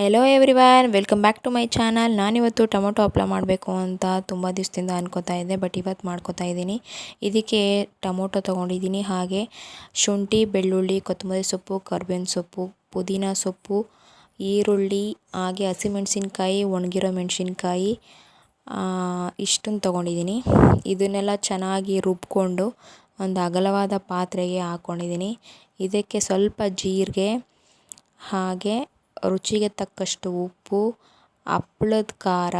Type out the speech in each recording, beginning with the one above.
Hello everyone welcome back to my channel ನಾನಿವತ್ತು tomato ಹಪ್ಪಳ ಮಾಡಬೇಕು ಅಂತ ತುಂಬ ದಿವಸದಿಂದ ಅನ್ಕೋತಾ ಇದ್ದೆ ಬಟ್ ಇವತ್ತು ಮಾಡ್ಕೋತಾ ಇದ್ದೀನಿ. ಇದಕ್ಕೆ ಟೊಮೊಟೊ ತೊಗೊಂಡಿದ್ದೀನಿ, ಹಾಗೆ ಶುಂಠಿ, ಬೆಳ್ಳುಳ್ಳಿ, ಕೊತ್ತಂಬರಿ ಸೊಪ್ಪು, ಕರ್ಬೇವಿನ ಸೊಪ್ಪು, ಪುದೀನ ಸೊಪ್ಪು, ಈರುಳ್ಳಿ, ಹಾಗೆ ಹಸಿಮೆಣ್ಸಿನ್ಕಾಯಿ, ಒಣಗಿರೋ ಮೆಣಸಿನ್ಕಾಯಿ ಇಷ್ಟನ್ನು ತೊಗೊಂಡಿದ್ದೀನಿ. ಇದನ್ನೆಲ್ಲ ಚೆನ್ನಾಗಿ ರುಬ್ಕೊಂಡು ಒಂದು ಅಗಲವಾದ ಪಾತ್ರೆಗೆ ಹಾಕ್ಕೊಂಡಿದ್ದೀನಿ ಇದಕ್ಕೆ ಸ್ವಲ್ಪ ಜೀರಿಗೆ, ಹಾಗೆ ರುಚಿಗೆ ತಕ್ಕಷ್ಟು ಉಪ್ಪು, ಹಪ್ಳದ ಖಾರ,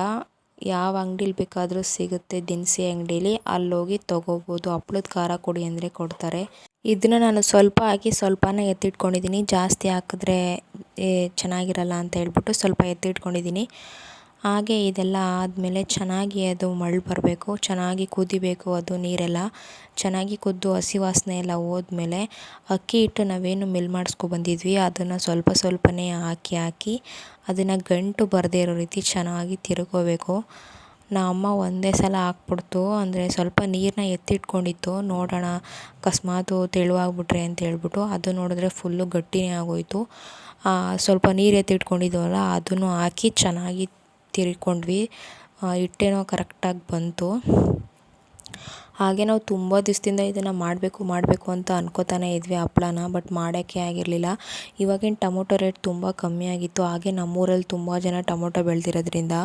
ಯಾವ ಅಂಗ್ಡಿಲಿ ಬೇಕಾದರೂ ಸಿಗುತ್ತೆ. ದಿನಸಿ ಅಂಗಡೀಲಿ ಅಲ್ಲೋಗಿ ತೊಗೋಬೋದು. ಹಪ್ಳದ ಖಾರ ಕೊಡಿ ಅಂದರೆ ಕೊಡ್ತಾರೆ. ಇದನ್ನ ನಾನು ಸ್ವಲ್ಪ ಹಾಕಿ ಸ್ವಲ್ಪನೇ ಎತ್ತಿಟ್ಕೊಂಡಿದ್ದೀನಿ. ಜಾಸ್ತಿ ಹಾಕಿದ್ರೆ ಚೆನ್ನಾಗಿರಲ್ಲ ಅಂತ ಹೇಳ್ಬಿಟ್ಟು ಸ್ವಲ್ಪ ಎತ್ತಿಟ್ಕೊಂಡಿದ್ದೀನಿ. ಹಾಗೆ ಇದೆಲ್ಲ ಆದಮೇಲೆ ಚೆನ್ನಾಗಿ ಅದು ಮರಳು ಬರಬೇಕು, ಚೆನ್ನಾಗಿ ಕುದಿಬೇಕು ಅದು ನೀರೆಲ್ಲ. ಚೆನ್ನಾಗಿ ಕುದ್ದು ಹಸಿ ವಾಸನೆ ಎಲ್ಲ ಹೋದ್ಮೇಲೆ ಅಕ್ಕಿ ಹಿಟ್ಟು ನಾವೇನು ಮಿಲ್ ಬಂದಿದ್ವಿ. ಅದನ್ನು ಸ್ವಲ್ಪ ಸ್ವಲ್ಪನೇ ಹಾಕಿ ಹಾಕಿ ಅದನ್ನು ಗಂಟು ಬರದೇ ಇರೋ ರೀತಿ ಚೆನ್ನಾಗಿ ತಿರ್ಕೋಬೇಕು. ಅಮ್ಮ ಒಂದೇ ಸಲ ಹಾಕ್ಬಿಡ್ತು. ಅಂದರೆ ಸ್ವಲ್ಪ ನೀರನ್ನ ಎತ್ತಿಟ್ಕೊಂಡಿತ್ತು. ನೋಡೋಣ ಅಕಸ್ಮಾತು ತೆಳುವಾಗ್ಬಿಟ್ರೆ ಅಂತ ಹೇಳ್ಬಿಟ್ಟು ಅದು ನೋಡಿದ್ರೆ ಫುಲ್ಲು ಗಟ್ಟಿನೇ ಆಗೋಯಿತು. ಸ್ವಲ್ಪ ನೀರು ಎತ್ತಿಟ್ಕೊಂಡಿದ್ವಲ್ಲ, ಅದನ್ನು ಹಾಕಿ ಚೆನ್ನಾಗಿ ತಿರ್ಕೊಂಡ್ವಿ ಹಿಟ್ಟೇನೋ ಕರೆಕ್ಟಾಗಿ ಬಂತು. ಹಾಗೆ ನಾವು ತುಂಬ ದಿವಸದಿಂದ ಇದನ್ನು ಮಾಡಬೇಕು ಮಾಡಬೇಕು ಅಂತ ಅನ್ಕೋತಾನೆ ಇದ್ವಿ ಹಪ್ಳನ ಬಟ್ ಮಾಡೋಕ್ಕೆ ಆಗಿರಲಿಲ್ಲ. ಇವಾಗಿನ ಟೊಮೊಟೊ ರೇಟ್ ತುಂಬ ಕಮ್ಮಿ ಆಗಿತ್ತು. ಹಾಗೆ ನಮ್ಮೂರಲ್ಲಿ ತುಂಬ ಜನ ಟೊಮೊಟೊ ಬೆಳೆದಿರೋದ್ರಿಂದ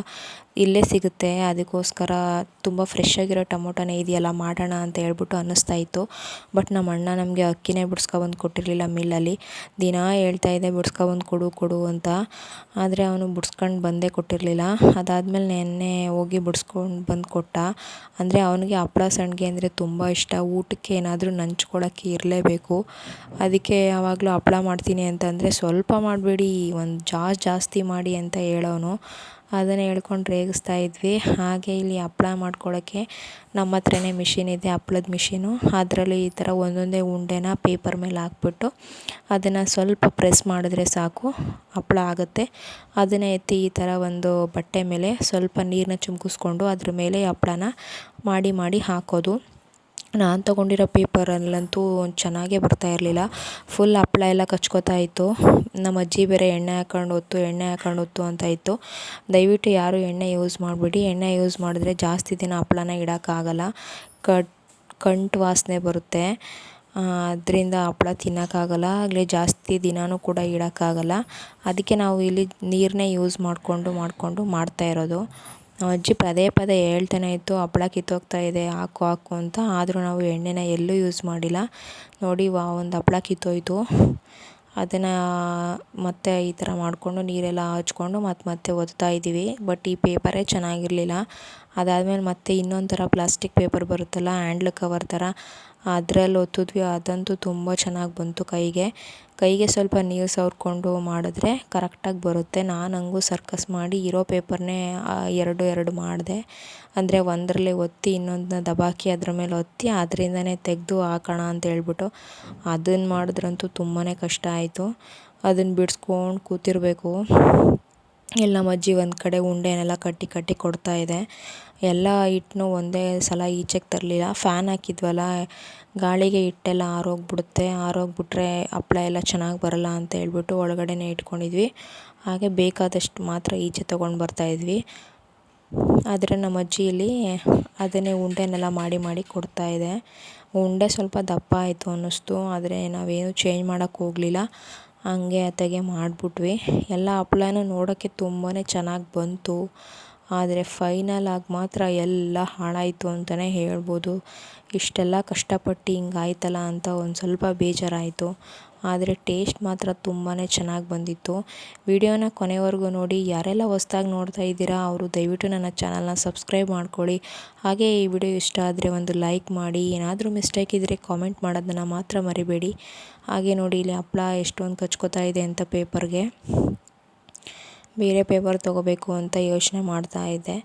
ಇಲ್ಲೇ ಸಿಗುತ್ತೆ, ಅದಕ್ಕೋಸ್ಕರ ತುಂಬ ಫ್ರೆಶ್ ಆಗಿರೋ ಟೊಮೊಟೊನೇ ಇದೆಯಲ್ಲ ಮಾಡೋಣ ಅಂತ ಹೇಳ್ಬಿಟ್ಟು ಅನ್ನಿಸ್ತಾ ಇತ್ತು. ಬಟ್ ನಮ್ಮ ಅಣ್ಣ ನಮಗೆ ಅಕ್ಕಿನೇ ಬಿಡ್ಸ್ಕೊಬಂದು ಕೊಟ್ಟಿರಲಿಲ್ಲ ಮಿಲ್ಲಲ್ಲಿ. ದಿನ ಹೇಳ್ತಾಯಿದ್ದೆ ಬಿಡ್ಸ್ಕೊಬಂದು ಕೊಡು ಕೊಡು ಅಂತ. ಆದರೆ ಅವನು ಬಿಡ್ಸ್ಕೊಂಡು ಬಂದೇ ಕೊಟ್ಟಿರಲಿಲ್ಲ. ಅದಾದಮೇಲೆ ನೆನ್ನೆ ಹೋಗಿ ಬಿಡ್ಸ್ಕೊಂಡು ಬಂದು ಕೊಟ್ಟ. ಅಂದರೆ ಅವನಿಗೆ ಹಪ್ಪಳ ಸಂಡಿಗೆ ಅಂದರೆ ತುಂಬ ಇಷ್ಟ. ಊಟಕ್ಕೆ ಏನಾದರೂ ನಂಚ್ಕೊಳ್ಳೋಕ್ಕೆ ಇರಲೇಬೇಕು. ಅದಕ್ಕೆ ಯಾವಾಗಲೂ ಹಪ್ಪಳ ಮಾಡ್ತೀನಿ ಅಂತಂದರೆ ಸ್ವಲ್ಪ ಮಾಡಬೇಡಿ, ಒಂದು ಜಾಸ್ತಿ ಜಾಸ್ತಿ ಮಾಡಿ ಅಂತ ಹೇಳೋನು. ಅದನ್ನು ಹೇಳ್ಕೊಂಡು ರೇಗಿಸ್ತಾ ಇದ್ವಿ. ಹಾಗೆ ಇಲ್ಲಿ ಹಪ್ಪಳ ಮಾಡ್ಕೊಳ್ಳೋಕ್ಕೆ ನಮ್ಮ ಹತ್ರನೇ ಮಿಷಿನ್ ಇದೆ ಹಪ್ಪಳದ ಮಿಷಿನು. ಅದರಲ್ಲಿ ಈ ಥರ ಒಂದೊಂದೇ ಉಂಡೆನ ಪೇಪರ್ ಮೇಲೆ ಹಾಕ್ಬಿಟ್ಟು ಅದನ್ನು ಸ್ವಲ್ಪ ಪ್ರೆಸ್ ಮಾಡಿದ್ರೆ ಸಾಕು ಹಪ್ಪಳ ಆಗುತ್ತೆ. ಅದನ್ನು ಎತ್ತಿ ಈ ಥರ ಒಂದು ಬಟ್ಟೆ ಮೇಲೆ ಸ್ವಲ್ಪ ನೀರನ್ನ ಚುಮ್ಕಿಸ್ಕೊಂಡು ಅದ್ರ ಮೇಲೆ ಹಪ್ಪಳನ ಮಾಡಿ ಮಾಡಿ ಹಾಕೋದು. ನಾನು ತೊಗೊಂಡಿರೋ ಪೇಪರಲ್ಲಂತೂ ಚೆನ್ನಾಗೇ ಬರ್ತಾ ಇರಲಿಲ್ಲ. ಫುಲ್ ಹಪ್ಳ ಎಲ್ಲ ಕಚ್ಕೋತಾ ಇತ್ತು. ನಮ್ಮ ಅಜ್ಜಿ ಬೇರೆ ಎಣ್ಣೆ ಹಾಕೊಂಡು ಹೊತ್ತು, ಎಣ್ಣೆ ಹಾಕೊಂಡು ಹೊತ್ತು ಅಂತ ಇತ್ತು. ದಯವಿಟ್ಟು ಯಾರೂ ಎಣ್ಣೆ ಯೂಸ್ ಮಾಡಿಬಿಡಿ. ಎಣ್ಣೆ ಯೂಸ್ ಮಾಡಿದ್ರೆ ಜಾಸ್ತಿ ದಿನ ಹಪ್ಳನ ಇಡೋಕ್ಕಾಗಲ್ಲ ಕಟ್, ಕಂಟು ವಾಸನೆ ಬರುತ್ತೆ. ಅದರಿಂದ ಹಪ್ಳ ತಿನ್ನೋಕ್ಕಾಗಲ್ಲ ಆಗಲೇ ಜಾಸ್ತಿ ದಿನಾನೂ ಕೂಡ ಇಡೋಕ್ಕಾಗಲ್ಲ ಅದಕ್ಕೆ ನಾವು ಇಲ್ಲಿ ನೀರನ್ನೇ ಯೂಸ್ ಮಾಡಿಕೊಂಡು ಮಾಡಿಕೊಂಡು ಮಾಡ್ತಾ ಇರೋದು. ನಮ್ಮ ಅಜ್ಜಿ ಪದೇ ಪದೇ ಹೇಳ್ತಾನೆ ಇತ್ತು ಹಪ್ಳ ಕಿತ್ತೋಗ್ತಾ ಇದೆ, ಹಾಕು ಹಾಕು ಅಂತ. ಆದರೂ ನಾವು ಎಣ್ಣೆನ ಎಲ್ಲೂ ಯೂಸ್ ಮಾಡಿಲ್ಲ. ನೋಡಿ, ವಾ, ಒಂದು ಹಪ್ಳ ಕಿತ್ತೋಯ್ತು. ಅದನ್ನು ಮತ್ತೆ ಈ ಥರ ಮಾಡಿಕೊಂಡು ನೀರೆಲ್ಲ ಹಚ್ಕೊಂಡು ಮತ್ತೆ ಮತ್ತೆ ಒತ್ತಾ ಇದ್ದೀವಿ. ಬಟ್ ಈ ಪೇಪರೇ ಚೆನ್ನಾಗಿರಲಿಲ್ಲ. ಅದಾದಮೇಲೆ ಮತ್ತೆ ಇನ್ನೊಂದು ಥರ ಪ್ಲಾಸ್ಟಿಕ್ ಪೇಪರ್ ಬರುತ್ತಲ್ಲ ಹ್ಯಾಂಡ್ಲ್ ಕವರ್ ಥರ ಅದರಲ್ಲಿ ಒತ್ತಿದ್ವಿ, ಅದಂತೂ ತುಂಬ ಚೆನ್ನಾಗಿ ಬಂತು ಕೈಗೆ. ಕೈಗೆ ಸ್ವಲ್ಪ ನೀರು ಸವರ್ಕೊಂಡು ಮಾಡಿದ್ರೆ ಕರೆಕ್ಟಾಗಿ ಬರುತ್ತೆ. ನಾನು ಹಂಗೂ ಸರ್ಕಸ್ ಮಾಡಿ ಇರೋ ಪೇಪರ್ನೇ ಎರಡು ಎರಡು ಮಾಡಿದೆ. ಅಂದರೆ ಒಂದರಲ್ಲಿ ಒತ್ತಿ ಇನ್ನೊಂದನ್ನ ದಬಾಕಿ, ಅದ್ರ ಮೇಲೆ ಒತ್ತಿ ಅದರಿಂದನೇ ತೆಗೆದು ಹಾಕೋಣ ಅಂತ ಹೇಳ್ಬಿಟ್ಟು ಅದನ್ನು ಮಾಡಿದ್ರಂತೂ ತುಂಬಾ ಕಷ್ಟ ಆಯಿತು. ಅದನ್ನು ಬಿಡಿಸ್ಕೊಂಡು ಕೂತಿರಬೇಕು. ಎಲ್ಲ ಅಜ್ಜಿ ಒಂದು ಕಡೆ ಉಂಡೆನೆಲ್ಲ ಕಟ್ಟಿ ಕಟ್ಟಿ ಕೊಡ್ತಾಯಿದೆ ಎಲ್ಲ ಹಿಟ್ಟನ್ನೂ ಒಂದೇ ಸಲ ಈಚೆಗೆ ತರಲಿಲ್ಲ. ಫ್ಯಾನ್ ಹಾಕಿದ್ವಲ್ಲ, ಗಾಳಿಗೆ ಹಿಟ್ಟೆಲ್ಲ ಆರೋಗ್ಬಿಡುತ್ತೆ. ಆರೋಗ್ಬಿಟ್ರೆ ಹಪ್ಳ ಎಲ್ಲ ಚೆನ್ನಾಗಿ ಬರಲ್ಲ ಅಂತ ಹೇಳ್ಬಿಟ್ಟು ಒಳಗಡೆನೇ ಇಟ್ಕೊಂಡಿದ್ವಿ. ಹಾಗೆ ಬೇಕಾದಷ್ಟು ಮಾತ್ರ ಈಚೆ ತೊಗೊಂಡು ಬರ್ತಾಯಿದ್ವಿ ಆದರೆ ನಮ್ಮ ಅಜ್ಜಿ ಇಲ್ಲಿ ಅದನ್ನೇ ಉಂಡೆನೆಲ್ಲ ಮಾಡಿ ಮಾಡಿ ಕೊಡ್ತಾಯಿದೆ ಉಂಡೆ ಸ್ವಲ್ಪ ದಪ್ಪ ಆಯಿತು ಅನ್ನಿಸ್ತು. ಆದರೆ ನಾವೇನು ಚೇಂಜ್ ಮಾಡೋಕ್ಕೆ ಹೋಗಲಿಲ್ಲ. ಹಂಗೆ ಅತ್ತಗೆ ಮಾಡಿಬಿಟ್ವಿ. ಎಲ್ಲ ಹಪ್ಳನೂ ನೋಡೋಕ್ಕೆ ತುಂಬಾ ಚೆನ್ನಾಗಿ ಬಂತು. ಆದರೆ ಫೈನಲ್ ಆಗಿ ಮಾತ್ರ ಎಲ್ಲ ಹಾಳಾಯಿತು ಅಂತಲೇ ಹೇಳ್ಬೋದು. ಇಷ್ಟೆಲ್ಲ ಕಷ್ಟಪಟ್ಟು ಹಿಂಗಾಯ್ತಲ್ಲ ಅಂತ ಒಂದು ಸ್ವಲ್ಪ ಬೇಜಾರಾಯಿತು. ಆದರೆ ಟೇಸ್ಟ್ ಮಾತ್ರ ತುಂಬಾ ಚೆನ್ನಾಗಿ ಬಂದಿತ್ತು. ವಿಡಿಯೋನ ಕೊನೆವರೆಗೂ ನೋಡಿ, ಯಾರೆಲ್ಲ ಹೊಸ್ದಾಗಿ ನೋಡ್ತಾ ಇದ್ದೀರಾ, ಅವರು ದಯವಿಟ್ಟು ನನ್ನ ಚಾನಲ್ನ ಸಬ್ಸ್ಕ್ರೈಬ್ ಮಾಡ್ಕೊಳ್ಳಿ. ಹಾಗೆ ಈ ವಿಡಿಯೋ ಇಷ್ಟ ಆದರೆ ಒಂದು ಲೈಕ್ ಮಾಡಿ, ಏನಾದರೂ ಮಿಸ್ಟೇಕ್ ಇದ್ದರೆ ಕಾಮೆಂಟ್ ಮಾಡೋದನ್ನು ಮಾತ್ರ ಮರಿಬೇಡಿ. ಹಾಗೆ ನೋಡಿ, ಇಲ್ಲಿ ಹಪ್ಪಳ ಎಷ್ಟೊಂದು ಕಚ್ಕೋತಾ ಇದೆ ಅಂತ ಪೇಪರ್ಗೆ. ಬೇರೆ ಪೇಪರ್ ತೊಗೋಬೇಕು ಅಂತ ಯೋಚನೆ ಮಾಡ್ತಾ ಇದ್ದೆ.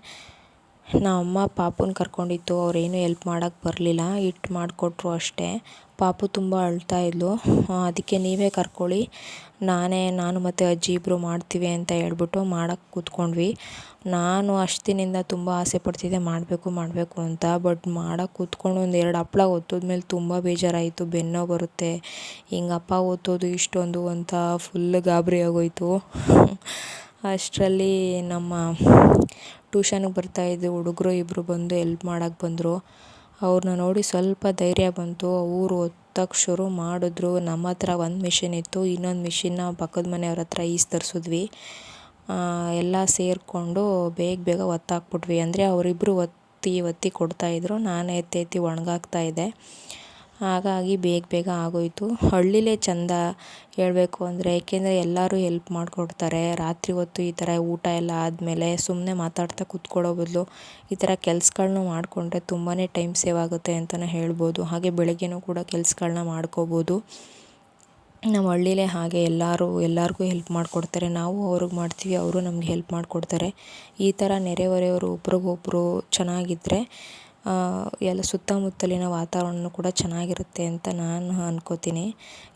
ಅಮ್ಮ ಪಾಪುನ ಕರ್ಕೊಂಡಿತ್ತು ಅವ್ರೇನು ಎಲ್ಪ್ ಮಾಡೋಕ್ಕೆ ಬರಲಿಲ್ಲ. ಹಿಟ್ಟು ಮಾಡಿಕೊಟ್ರು ಅಷ್ಟೇ. ಪಾಪು ತುಂಬ ಅಳ್ತಾ ಇದ್ಲು. ಅದಕ್ಕೆ ನೀವೇ ಕರ್ಕೊಳ್ಳಿ. ನಾನೇ, ನಾನು ಮತ್ತು ಅಜ್ಜಿ ಇಬ್ಬರು ಮಾಡ್ತೀವಿ ಅಂತ ಹೇಳ್ಬಿಟ್ಟು ಮಾಡಕ್ಕೆ ಕೂತ್ಕೊಂಡ್ವಿ. ನಾನು ಅಷ್ಟಿನಿಂದ ತುಂಬ ಆಸೆ ಪಡ್ತಿದ್ದೆ, ಮಾಡಬೇಕು ಮಾಡಬೇಕು ಅಂತ. ಬಟ್ ಮಾಡಕ್ಕೆ ಕೂತ್ಕೊಂಡು ಒಂದು ಎರಡು ಹಪ್ಳ ಒತ್ತಿದ್ಮೇಲೆ ತುಂಬ ಬೇಜಾರಾಯಿತು. ಬೆನ್ನೋ ಬರುತ್ತೆ. ಹಿಂಗಪ್ಪ ಒತ್ತೋದು ಇಷ್ಟೊಂದು ಅಂತ ಫುಲ್ ಗಾಬರಿ ಆಗೋಯಿತು. ಅಷ್ಟರಲ್ಲಿ ನಮ್ಮ ಟ್ಯೂಷನ್ಗೆ ಬರ್ತಾಯಿದ್ದ ಹುಡುಗರು ಇಬ್ಬರು ಬಂದು ಎಲ್ಪ್ ಮಾಡಕ್ಕೆ ಬಂದರು. ಅವ್ರನ್ನ ನೋಡಿ ಸ್ವಲ್ಪ ಧೈರ್ಯ ಬಂತು. ಅವರು ಒತ್ತಕ್ಕೆ ಶುರು ಮಾಡಿದ್ರು. ನಮ್ಮ ಹತ್ರ ಒಂದು ಮಿಷಿನ್ ಇತ್ತು. ಇನ್ನೊಂದು ಮಿಷಿನ್ನ ಪಕ್ಕದ ಮನೆಯವ್ರ ಹತ್ರ ಈಸ್ ತರಿಸಿದ್ವಿ ಎಲ್ಲ ಸೇರಿಕೊಂಡು ಬೇಗ ಬೇಗ ಒತ್ತಾಕ್ಬಿಟ್ವಿ. ಅಂದರೆ ಅವರಿಬ್ಬರು ಒತ್ತಿ ಒತ್ತಿ ಕೊಡ್ತಾಯಿದ್ರು ನಾನು ಎತ್ತಿ ಎತ್ತಿ ಒಣಗಾಕ್ತಾಯಿದ್ದೆ ಹಾಗಾಗಿ ಬೇಗ ಬೇಗ ಆಗೋಯಿತು. ಹಳ್ಳಿಲೇ ಚೆಂದ ಹೇಳಬೇಕು ಅಂದರೆ, ಏಕೆಂದರೆ ಎಲ್ಲರೂ ಹೆಲ್ಪ್ ಮಾಡಿಕೊಡ್ತಾರೆ. ರಾತ್ರಿ ಹೊತ್ತು ಈ ಥರ ಊಟ ಎಲ್ಲ ಆದಮೇಲೆ ಸುಮ್ಮನೆ ಮಾತಾಡ್ತಾ ಕೂತ್ಕೊಳ್ಳೋ ಬದಲು ಈ ಥರ ಕೆಲ್ಸಗಳ್ನ ಮಾಡಿಕೊಂಡ್ರೆ ತುಂಬಾ ಟೈಮ್ ಸೇವ್ ಆಗುತ್ತೆ ಅಂತಲೇ ಹೇಳ್ಬೋದು. ಹಾಗೆ ಬೆಳಗ್ಗೆನೂ ಕೂಡ ಕೆಲ್ಸಗಳ್ನ ಮಾಡ್ಕೋಬೋದು. ನಮ್ಮ ಹಳ್ಳಿಲೇ ಹಾಗೆ ಎಲ್ಲರೂ, ಎಲ್ಲರಿಗೂ ಹೆಲ್ಪ್ ಮಾಡಿಕೊಡ್ತಾರೆ. ನಾವು ಅವ್ರಿಗೆ ಮಾಡ್ತೀವಿ, ಅವರು ನಮಗೆ ಹೆಲ್ಪ್ ಮಾಡಿಕೊಡ್ತಾರೆ. ಈ ಥರ ನೆರೆಹೊರೆಯವರು ಒಬ್ರಿಗೊಬ್ರು ಚೆನ್ನಾಗಿದ್ದರೆ ಎಲ್ಲ ಸುತ್ತಮುತ್ತಲಿನ ವಾತಾವರಣ ಕೂಡ ಚೆನ್ನಾಗಿರುತ್ತೆ ಅಂತ ನಾನು ಅಂದ್ಕೋತೀನಿ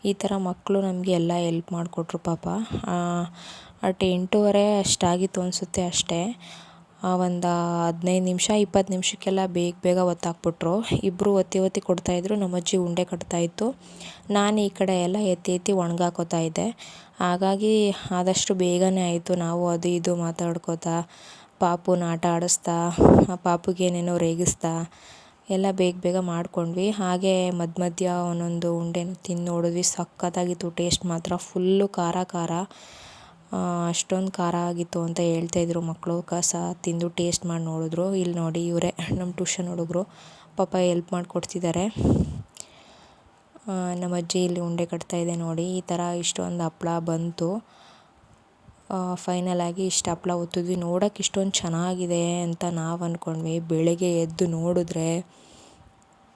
ಈ ಥರ ಮಕ್ಕಳು ನಮಗೆ ಎಲ್ಲ ಎಲ್ಪ್ ಮಾಡಿಕೊಟ್ರು ಪಾಪ. ಅಟ್ ಎಂಟೂವರೆ ಅಷ್ಟಾಗಿತ್ತು ಅನಿಸುತ್ತೆ ಅಷ್ಟೇ. ಒಂದು ಹದಿನೈದು ನಿಮಿಷ, ಇಪ್ಪತ್ತು ನಿಮಿಷಕ್ಕೆಲ್ಲ ಬೇಗ ಬೇಗ ಒತ್ತಾಕ್ಬಿಟ್ರು ಇಬ್ಬರು ಒತ್ತಿ ಒತ್ತಿ ಕೊಡ್ತಾಯಿದ್ರು ನಮ್ಮ ಅಜ್ಜಿ ಉಂಡೆ ಕಟ್ತಾಯಿತ್ತು ನಾನು ಈ ಕಡೆ ಎಲ್ಲ ಎತ್ತಿ ಎತ್ತಿ ಒಣಗಾಕೋತಾ ಇದ್ದೆ. ಹಾಗಾಗಿ ಆದಷ್ಟು ಬೇಗನೆ ಆಯಿತು ನಾವು ಅದು ಇದು ಮಾತಾಡ್ಕೋತಾ. ಪಾಪುನ ಆಟ ಆಡಿಸ್ತಾ ಪಾಪುಗೆ ಏನೇನೋ ರೇಗಿಸ್ತಾ, ಎಲ್ಲ ಬೇಗ ಬೇಗ ಮಾಡ್ಕೊಂಡ್ವಿ. ಹಾಗೆ ಮಧ್ಯ ಮಧ್ಯ ಒಂದೊಂದು ಉಂಡೆನ ತಿಂದು ನೋಡಿದ್ವಿ. ಸಖತ್ತಾಗಿತ್ತು ಟೇಸ್ಟ್ ಮಾತ್ರ ಫುಲ್ಲು ಖಾರ ಖಾರ. ಅಷ್ಟೊಂದು ಖಾರ ಆಗಿತ್ತು ಅಂತ ಹೇಳ್ತಾಯಿದ್ರು ಮಕ್ಕಳು. ಕಸ ತಿಂದು ಟೇಸ್ಟ್ ಮಾಡಿ ನೋಡಿದ್ರು. ಇಲ್ಲಿ ನೋಡಿ ಇವರೇ, ನಮ್ಮ ಟ್ಯೂಷನ್ ಹುಡುಗರು. ಪಾಪ ಎಲ್ಪ್ ಮಾಡಿಕೊಡ್ತಿದ್ದಾರೆ ನಮ್ಮ ಅಜ್ಜಿ ಇಲ್ಲಿ ಉಂಡೆ ಕಟ್ತಾ ಇದೆ ನೋಡಿ. ಈ ಥರ ಇಷ್ಟೊಂದು ಹಪ್ಳ ಬಂತು. ಫೈನಲ್ ಆಗಿ ಇಷ್ಟು ಹಪ್ಪಳ ಒತ್ತಿದ್ವಿ ನೋಡೋಕೆ ಇಷ್ಟೊಂದು ಚೆನ್ನಾಗಿದೆ ಅಂತ ನಾವು ಅಂದ್ಕೊಂಡ್ವಿ ಬೆಳಗ್ಗೆ ಎದ್ದು ನೋಡಿದ್ರೆ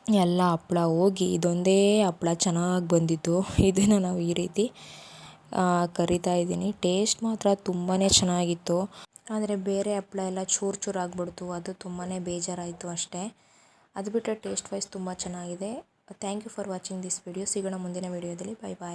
ಎಲ್ಲ ಹಪ್ಪಳ ಹೋಗಿ ಇದೊಂದೇ ಹಪ್ಪಳ ಚೆನ್ನಾಗಿ ಬಂದಿತ್ತು. ಇದನ್ನು ನಾವು ಈ ರೀತಿ ಕರಿತಾ ಇದ್ದೀನಿ. ಟೇಸ್ಟ್ ಮಾತ್ರ ತುಂಬಾ ಚೆನ್ನಾಗಿತ್ತು. ಆದರೆ ಬೇರೆ ಹಪ್ಪಳ ಎಲ್ಲ ಚೂರು ಚೂರು ಆಗಿಬಿಡ್ತು. ಅದು ತುಂಬಾ ಬೇಜಾರಾಯಿತು ಅಷ್ಟೇ. ಅದು ಬಿಟ್ಟರೆ ಟೇಸ್ಟ್ ವೈಸ್ ತುಂಬ ಚೆನ್ನಾಗಿದೆ. Thank you for watching this video ಸಿಗೋಣ ಮುಂದಿನ ವಿಡಿಯೋದಲ್ಲಿ ಬಾಯ್ ಬಾಯ್